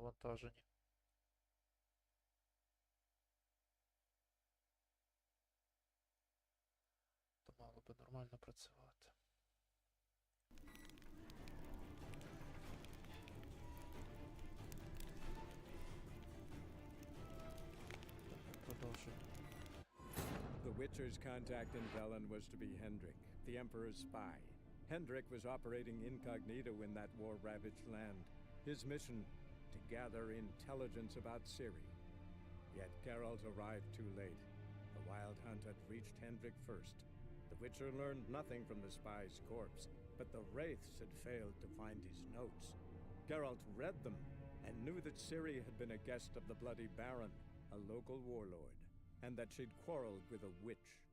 сильному навантаженні. То мало би нормально працювати. Так, Продовжуємо. The Witcher's contact in Velen was to be Hendrik, the Emperor's spy. Hendrik was operating incognito in that war ravaged land. His mission to gather intelligence about Ciri. Yet Geralt arrived too late. The Wild Hunt had reached Hendrik first. The Witcher learned nothing from the spy's corpse, but the Wraiths had failed to find his notes. Geralt read them and knew that Ciri had been a guest of the Bloody Baron, a local warlord, and that she'd quarreled with a witch.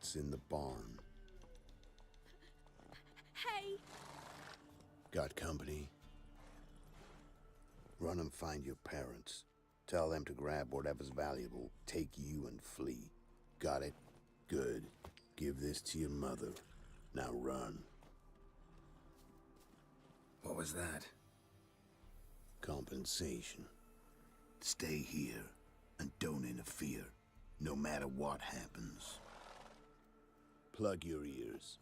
What's in the barn? Hey! Got company? Run and find your parents. Tell them to grab whatever's valuable, take you and flee. Got it? Good. Give this to your mother. Now run. What was that? Compensation. Stay here and don't interfere, no matter what happens. Plug your ears.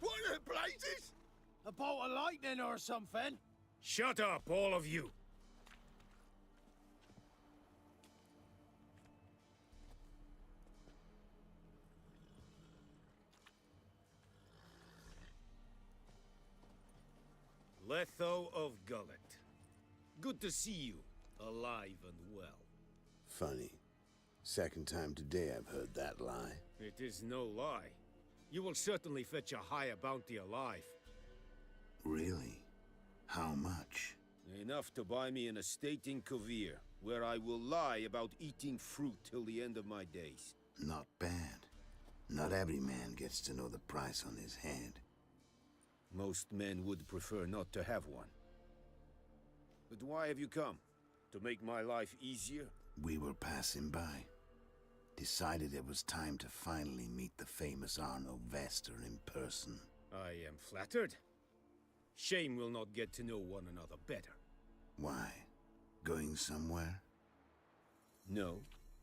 What the blazes? A bolt of lightning or something? Shut up, all of you! Letho of Gullet. Good to see you, alive and well. Funny. Second time today I've heard that lie. It is no lie. You will certainly fetch a higher bounty alive. Really? How much? Enough to buy me an estate in Kovir, where I will lie about eating fruit till the end of my days. Not bad. Not every man gets to know the price on his head. Most men would prefer not to have one. But why have you come? To make my life easier? We were passing by. Decided it was time to finally meet the famous Arno Vester in person. I am flattered. Shame we'll not get to know one another better. Why? Going somewhere? No,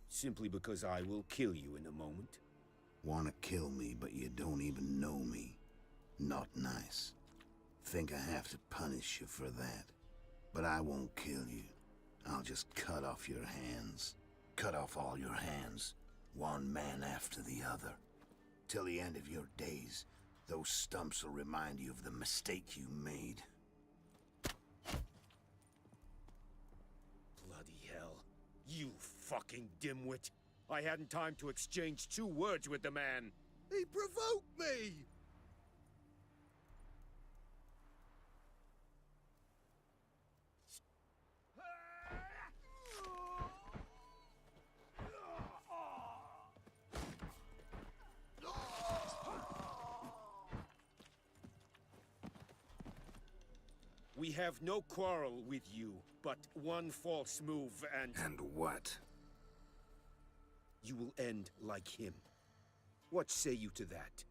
simply because I will kill you in a moment. Wanna kill me, but you don't even know me. Not nice. Think I have to punish you for that. But I won't kill you. I'll just cut off your hands. Cut off all your hands, one man after the other. Till the end of your days, those stumps will remind you of the mistake you made. Bloody hell. You fucking dimwit. I hadn't time to exchange two words with the man. He provoked me! We have no quarrel with you, but one false move and And what? you will end like him. What say you to that?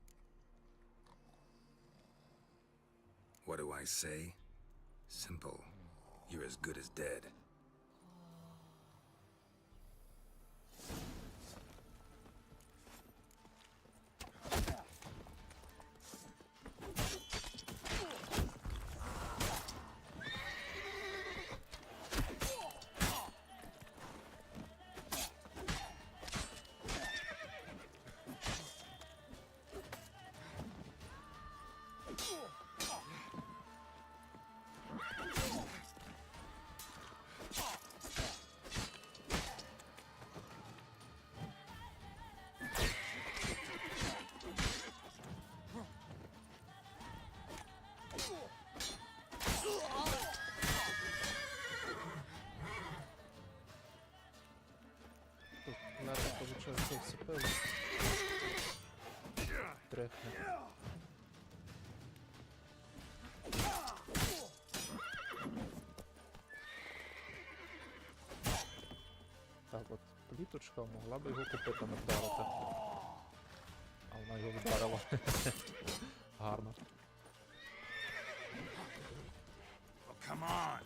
What do I say? Simple. You're as good as dead. Вцепили. Трехне. Так, от пліточка могла би його копитами вдарити. А вона його вдарила. Гарно. Come on!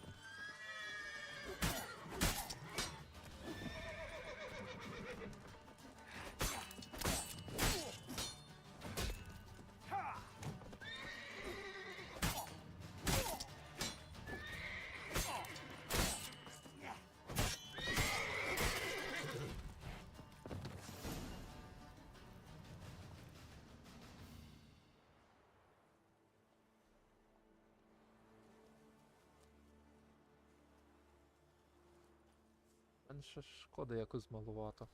Менше шкоди якось малувато.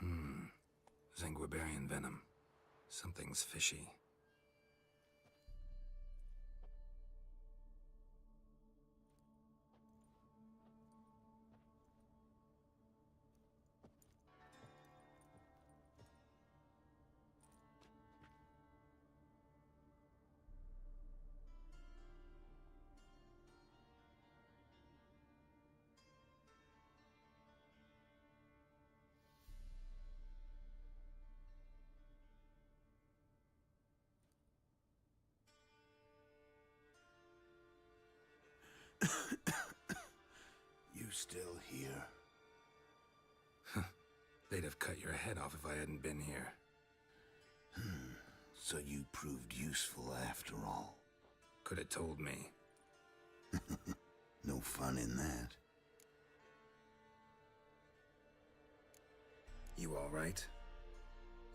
Hmm. Zanguibarian venom. Something's fishy. They'd have cut your head off if I hadn't been here. Hmm. So you proved useful after all. Could have told me. No fun in that. You all right?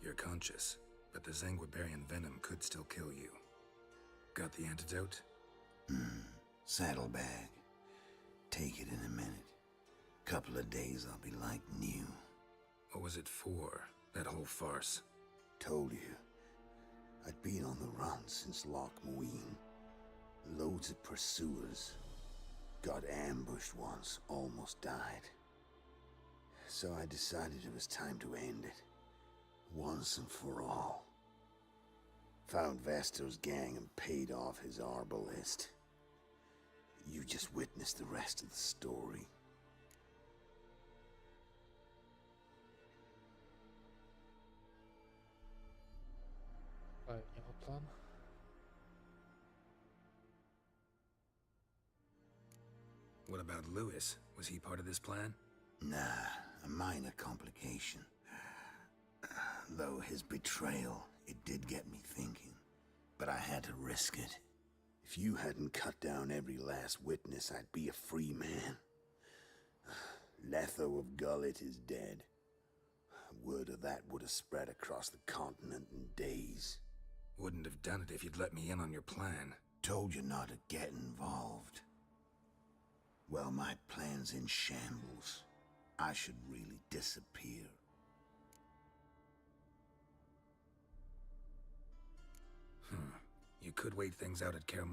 You're conscious, but the Zanguibarian venom could still kill you. Got the antidote? Hmm. Saddlebag. Take it in a minute. Couple of days I'll be like new. What was it for, that whole farce? Told you. I'd been on the run since Loch Muin. Loads of pursuers. Got ambushed once, almost died. So I decided it was time to end it. Once and for all. Found Vasto's gang and paid off his arbalist. You just witnessed the rest of the story. Plan. What about Lewis? Was he part of this plan? Nah, a minor complication. Though his betrayal, it did get me thinking. But I had to risk it. If you hadn't cut down every last witness, I'd be a free man. Letho of Gullet is dead. Word of that would have spread across the continent in days. Wouldn't have done it if you'd let me in on your plan. Told you not to get involved. Well, my plan's in shambles. I should really disappear. Hmm. You could wait things out at Kaer.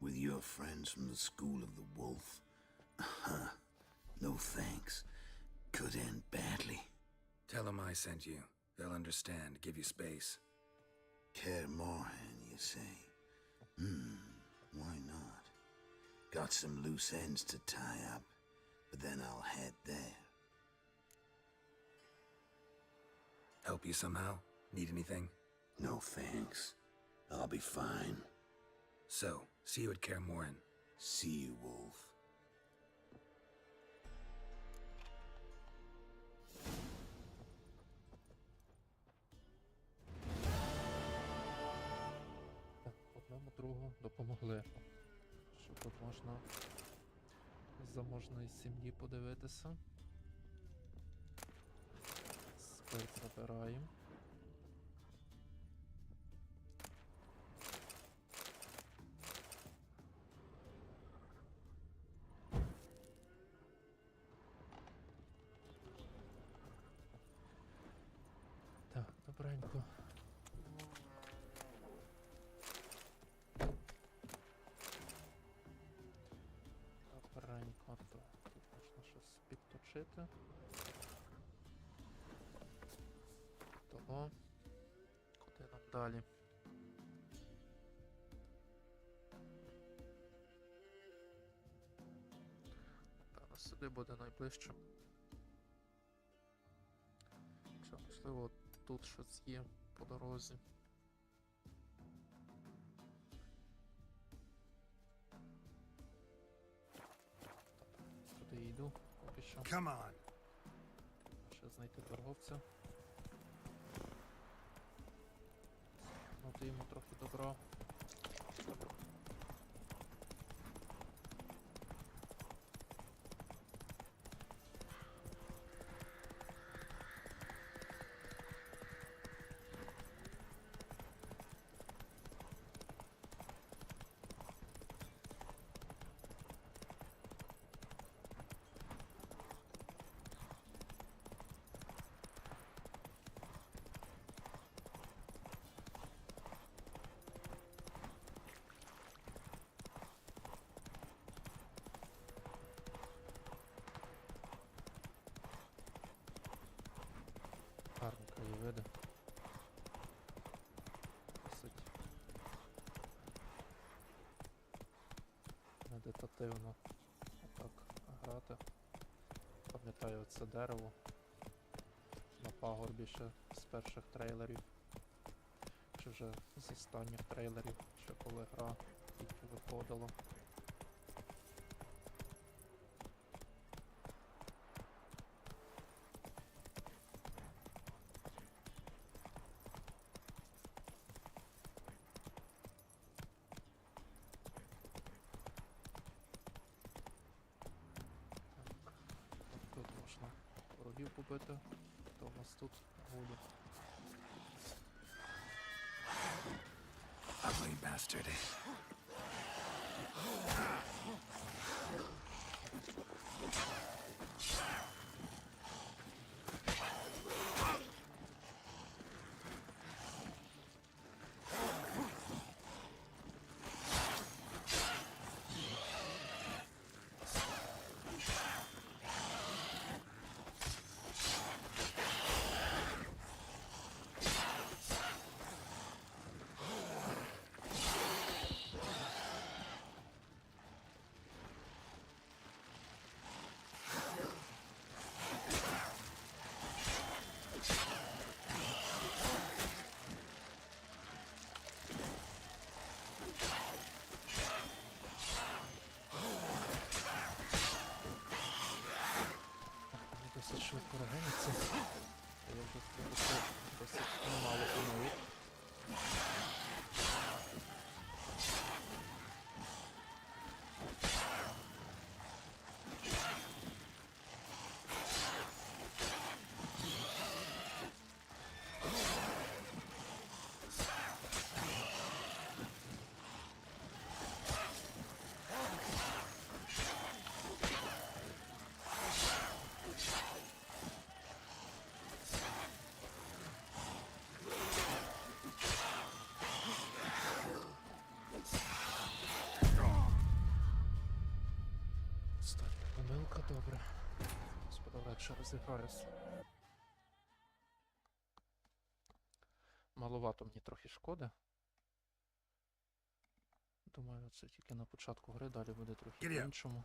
With your friends from the School of the Wolf? Huh. No thanks. Could end badly. Tell them I sent you. They'll understand, give you space. Care Morhan, you say? Hmm, why not? Got some loose ends to tie up, but then I'll head there. Help you somehow? Need anything? No thanks. I'll be fine. So, see you at Kaer Morhen. See you, Wolf. Другу допомогли. Що тут можна з заможної сім'ї подивитися. Спирт забираємо. Так, добренько. лишити. Того. Куди нам далі? Та сюди буде найближче. Якщо можливо тут щось є по дорозі. Йду, поки що. Come on. Ще знайти торговця. Нати йому трохи добра. Гарні краєвиди. Досить медитативно отак грати. Пам'ятаю це дерево на пагорбі ще з перших трейлерів. Чи вже з останніх трейлерів, ще коли гра тільки виходила. Так, Тут можна ворогів побити. Хто у нас тут буде? Ugly bastard. Вони досить швидко регениться. Я вже просто досить мало помилок. Добре. Господа, легше розіграюсь. Маловато мені трохи шкоди. Думаю, це тільки на початку гри, далі буде трохи по-іншому.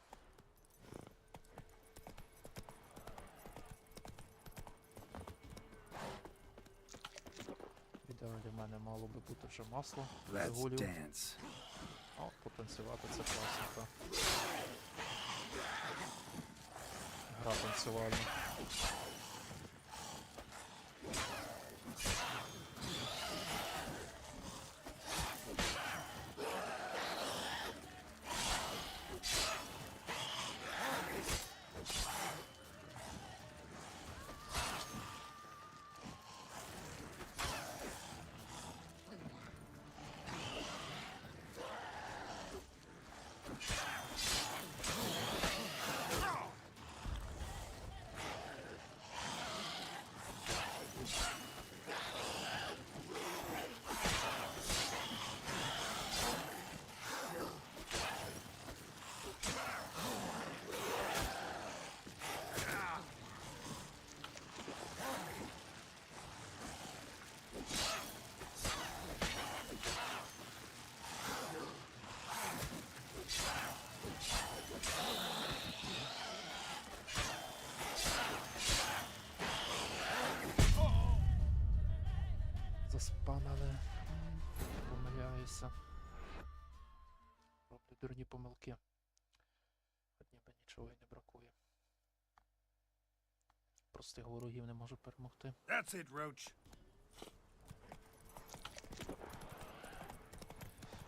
Ідеалі в мене мало би бути вже масло. Let's. О, потанцювати це класно. Гра заспамили. Помиляюся. Роблю дурні помилки. От ніби нічого і не бракує. Простих ворогів не можу перемогти. That's it, Roach.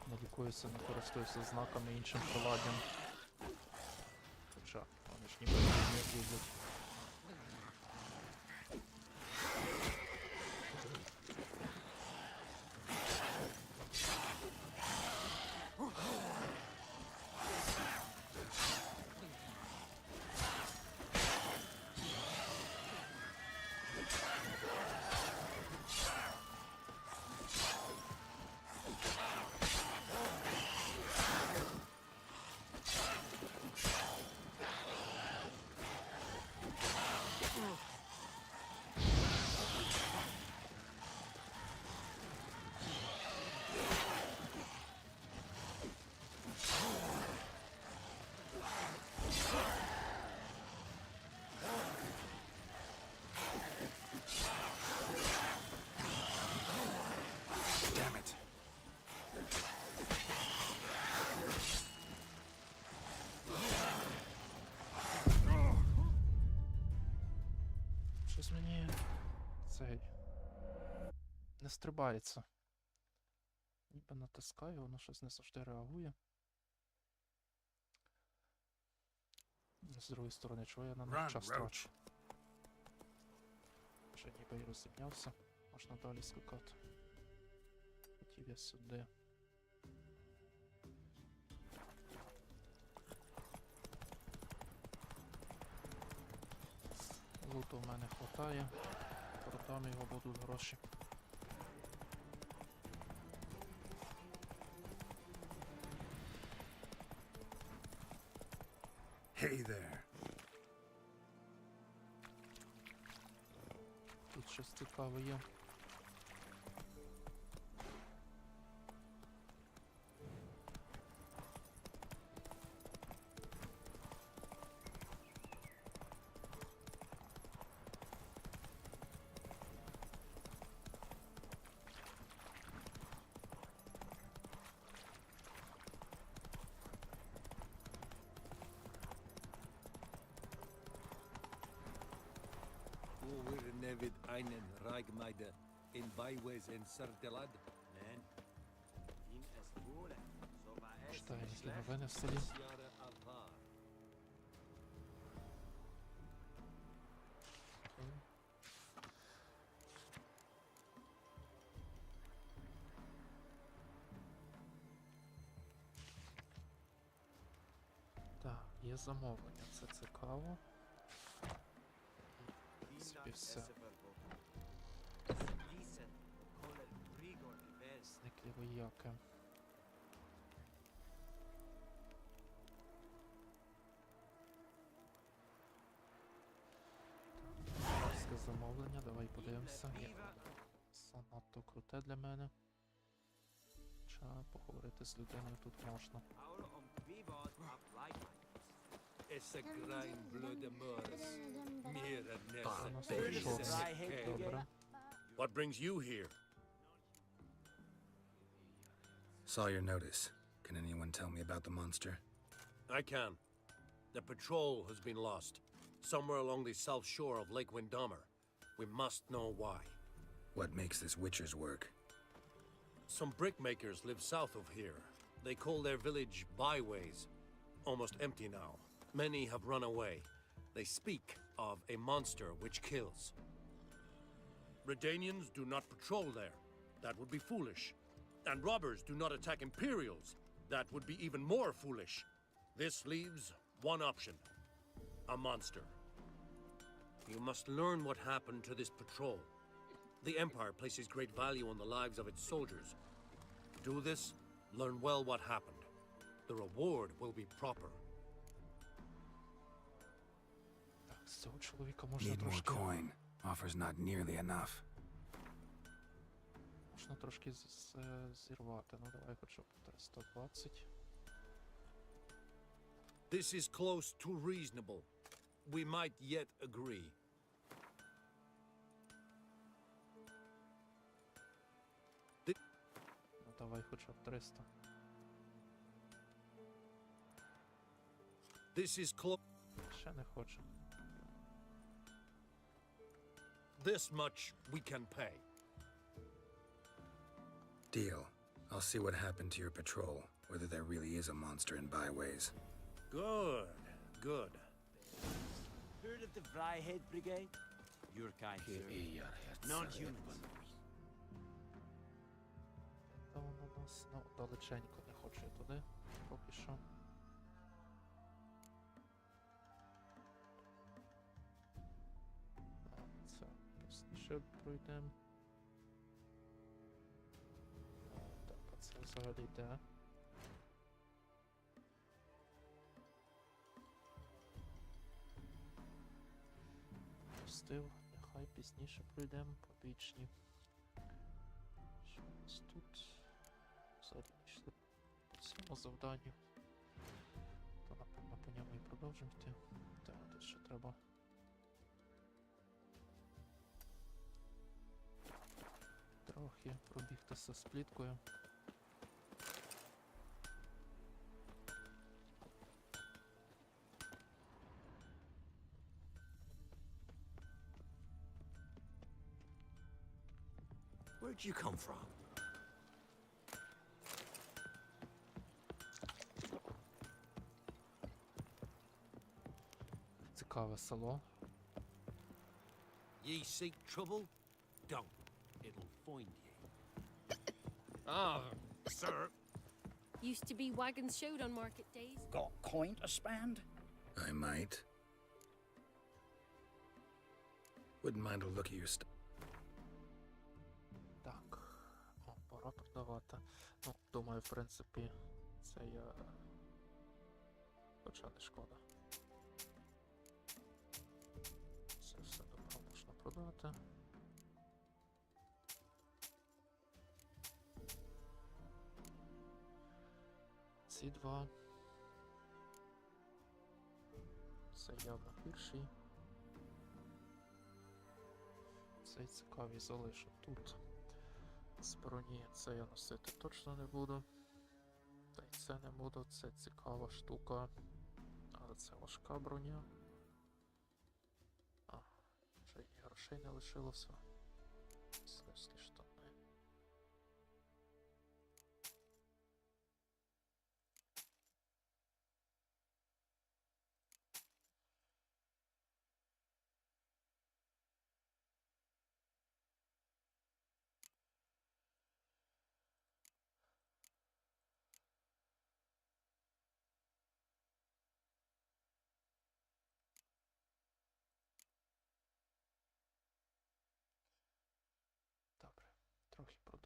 Не лікуюся, не користуюся знаками іншим приладдям. Щось мені цей не стрибається. Ніби натискаю, воно щось не завжди реагує. З другої сторони, чого я на них час трачу? Вже ніби і розібнявся, можна далі скакати. Хотів я сюди. Луту в мене хватає. Продам його будуть гроші. Hey there. Тут щось цікаве є. einen Reigmeide in Beiwes en Sertelad. Nein. Ihm es wohle, so war es Читаю nicht які schlecht. новини в селі. Jahre Alvar. Окей. Так, є замовлення, це цікаво. Wiener Bis, лівояки. Це замовлення, давай подивимося. Занадто круте для мене. Хоча поговорити з людиною тут можна. What brings you here? Saw your notice. Can anyone tell me about the monster? I can. The patrol has been lost. Somewhere along the south shore of Lake Windammer. We must know why. What makes this Witcher's work? Some brickmakers live south of here. They call their village Byways. Almost empty now. Many have run away. They speak of a monster which kills. Redanians do not patrol there. That would be foolish. And robbers do not attack Imperials. That would be even more foolish. This leaves one option a monster. You must learn what happened to this patrol. The Empire places great value on the lives of its soldiers. Do this, learn well what happened. The reward will be proper. Так, з цього чоловіка можна Need more трошки. coin. Offer's not nearly enough. Можна трошки з- з- е, зірвати. Ну давай хоча б 320. This is close to reasonable. We might yet agree. Ну давай давай хоча б 300. This is clo- Ще не хоче. This much we can pay. Deal. I'll see what happened to your patrol, whether there really is a monster in byways. Good, good. Heard of the Fryhead Brigade? Your kind, sir. Non-humans. Та воно у нас ну, далеченько не хочу я туди. Поки що. А, Це пізніше пройдемо. Взагалі де? Пустив, нехай пізніше пройдемо побічні. Що у нас тут? Взагалі пішли по цьому завданню. То напевно по ньому і продовжимо йти. Так, тут ще треба. Трохи пробігтися з пліткою. Where'd you come from? Цікаве село. Ye seek trouble? Don't. It'll find ye. Ah, sir. Used to be wagons showed on market days. Got coin to spend? I might. Wouldn't mind a look at your stuff. Продавати. Ну, думаю, в принципі, це я. Хоча не шкода. Це все добро можна продати. Ці два. Це явно гірший. Цей цікавий залишу тут. З броні це я носити точно не буду. Та й це не буду, це цікава штука. Але це важка броня. А, вже і грошей не лишилося. Слизькі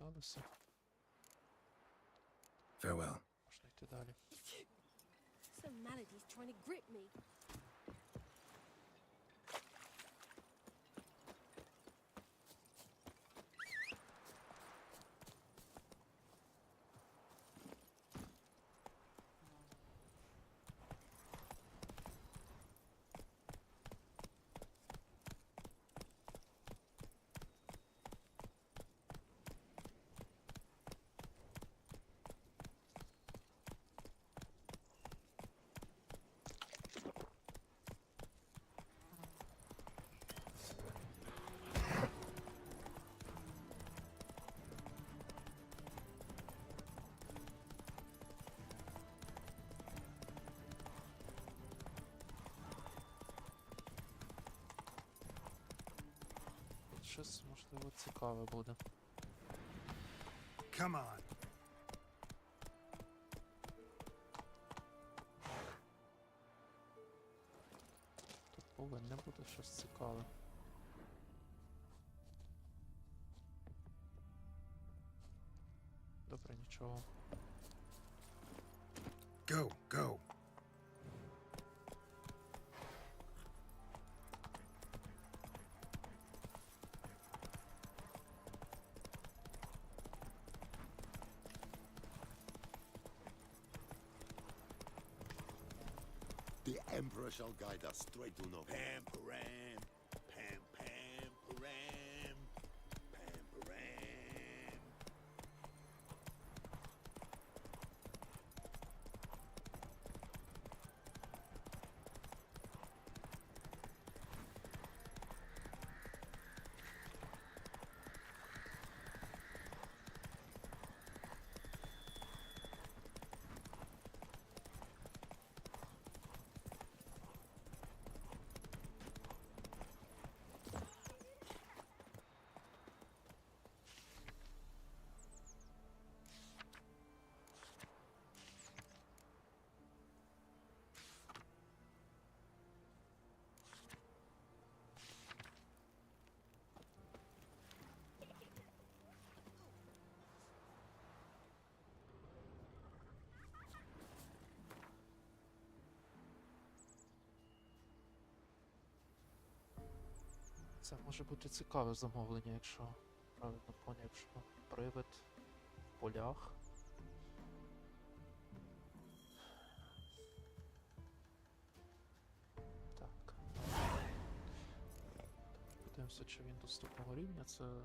Żegnamy. Farewell. Some trying to grip me. Щось, можливо, цікаве буде. Come on. Тут повинне бути щось цікаве. Добре, нічого. Go, go. Shall guide us. Straight to no Pam Це може бути цікаве замовлення, якщо правильно поняв, що привид в полях. Так. Подивимося, чи він доступного рівня. Це